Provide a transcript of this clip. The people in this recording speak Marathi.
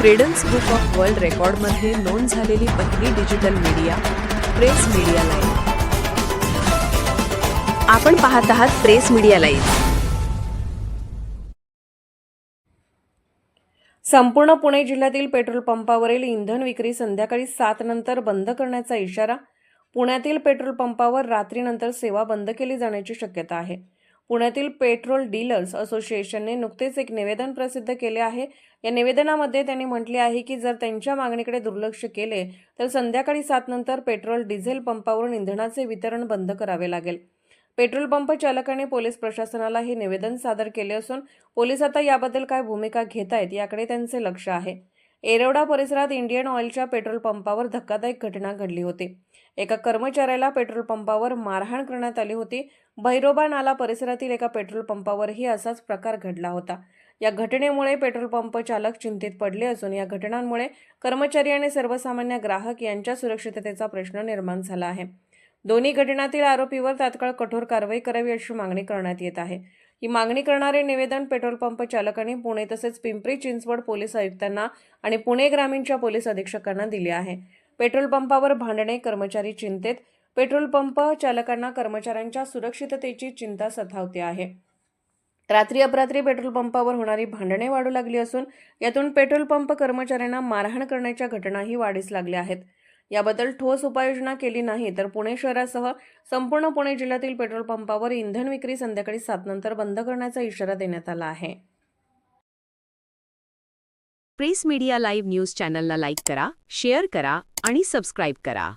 क्रेडन्स बुक ऑफ वर्ल्ड रेकॉर्डमध्ये नोंद झालेली पहिली digital media press media live आपण पाहत आहात प्रेस मीडिया लाईव्ह संपूर्ण पुणे जिल्ह्यातील पेट्रोल पंपावरील इंधन विक्री संध्याकाळी सात नंतर बंद करण्याचा इशारा पुण्यातील पेट्रोल पंपावर रात्रीनंतर सेवा बंद केली जाण्याची शक्यता आहे. पुण्यातील पेट्रोल डीलर्स असोसिएशनने नुकतेच एक निवेदन प्रसिद्ध केले आहे. या निवेदनामध्ये त्यांनी म्हटले आहे की जर त्यांच्या मागणीकडे दुर्लक्ष केले तर संध्याकाळी सात नंतर पेट्रोल डिझेल पंपावरून इंधनाचे वितरण बंद करावे लागेल. पेट्रोल पंप चालकाने पोलीस प्रशासनाला हे निवेदन सादर केले असून पोलीस आता याबद्दल काय भूमिका घेत आहेत याकडे त्यांचे लक्ष आहे. एरवडा परिसरात इंडियन ऑइलच्या पेट्रोल पंपावर धक्कादायक घटना घडली होती. एका कर्मचाऱ्याला पेट्रोल पंपावर मारहाण करण्यात आली होती. भैरोबा नाला परिसरातील एका पेट्रोल पंपावरही असाच प्रकार घडला होता. या घटनेमुळे पेट्रोल पंप चालक चिंतेत पडले असून या घटनांमुळे कर्मचारी आणि सर्वसामान्य ग्राहक यांच्या सुरक्षिततेचा प्रश्न निर्माण झाला आहे. दोन्ही घटनातील आरोपीवर तात्काळ कठोर कारवाई करावी अशी मागणी करण्यात येत आहे. ही मागणी करणारे निवेदन पेट्रोल पंप चालकांनी पुणे तसेच पिंपरी चिंचवड पोलीस आयुक्तांना आणि पुणे ग्रामीणच्या पोलीस अधीक्षकांना दिले आहे. पेट्रोल पंपावर भांडणे कर्मचारी चिंतेत पेट्रोल पंप चालकांना कर्मचाऱ्यांच्या सुरक्षिततेची चिंता सतावते आहे. रात्री अपरात्री पेट्रोल पंपावर होणारी भांडणे वाढू लागली असून यातून पेट्रोल पंप कर्मचाऱ्यांना मारहाण करण्याच्या घटनाही वाढीस लागल्या आहेत. याबद्दल ठोस उपाययोजना केली नाही तर पुणे शहरासह संपूर्ण पुणे जिल्ह्यातील पेट्रोल पंपावर इंधन विक्री संध्याकाळी सात नंतर बंद करण्याचा इशारा देण्यात आला आहे. प्रेस मीडिया लाईव्ह न्यूज चॅनलला लाईक करा शेअर करा आणि सबस्क्राईब करा.